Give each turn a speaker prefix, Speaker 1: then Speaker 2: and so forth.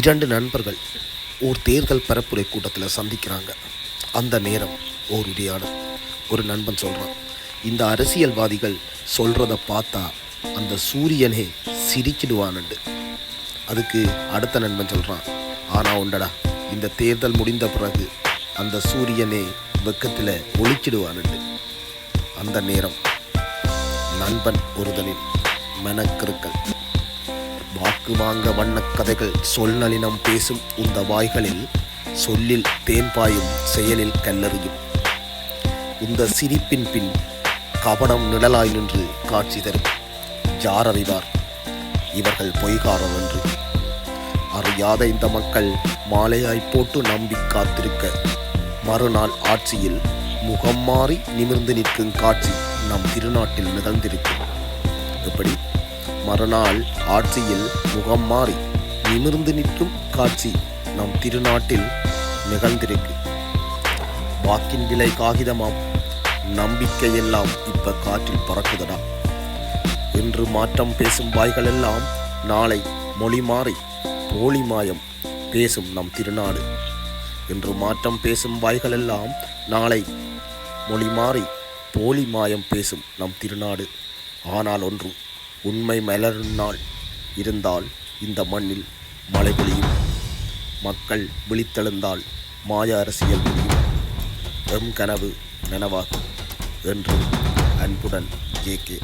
Speaker 1: இரண்டு நண்பர்கள் ஒரு தேர்தல் பரப்புரை கூட்டத்தில் சந்திக்கிறாங்க. அந்த நேரம் ஒரு உரையாடல் ஒரு நண்பன் சொல்கிறான் இந்த அரசியல்வாதிகள் சொல்கிறத பார்த்தா அந்த சூரியனே சிரிக்கிடுவானுண்டு அதுக்கு அடுத்த நண்பன் சொல்கிறான் ஆனால் உண்டடா இந்த தேர்தல் முடிந்த பிறகு அந்த சூரியனே வெக்கத்தில் ஒழிச்சிடுவானுண்டு அந்த நேரம் நண்பன் ஒருதனின் மெனக்கிருக்கல். வாக்கு வாங்க வண்ணக் கதைகள் சொல் நளினம் பேசும் இந்த வாய்களில் சொல்லில் தேன் பாயும் செயலில் கல்லறியும். இந்த சிரிப்பின் பின் கபடம் நிழலாய் நின்று காட்சி தரும். யார் அறிவார் இவர்கள் பொய்காரம் என்று. அறியாத இந்த மக்கள் மாலையாய் போட்டு நம்பி காத்திருக்க மறுநாள் ஆட்சியில் முகம் மாறி நிமிர்ந்து நிற்கும் காட்சி நம் திருநாட்டில் நிகழ்ந்திருக்கும். எப்படி மறுநாள் ஆட்சியில் முகம் மாறி நிமிர்ந்து நிற்கும் காட்சி நம் திருநாட்டில் நிகழ்ந்திருக்கு. வாக்கின் விலை காகிதமாம். நம்பிக்கையெல்லாம் இப்ப காற்றில் பறக்குதடா. என்று மாற்றம் பேசும் வாய்களெல்லாம் நாளை மொழி மாறி போலி மாயம் பேசும் நம் திருநாடு. என்று மாற்றம் பேசும் வாய்களெல்லாம் நாளை மொழி மாறி போலி மாயம் பேசும் நம் திருநாடு. ஆனால் ஒன்று உண்மை மலரும் நாள் இருந்தால் இந்த மண்ணில் மழை பொழியும். மக்கள் விழித்தெழுந்தால் மாய அரசியல் முடியும். எம் கனவு நனவாகும் என்று அன்புடன் ஜே கே.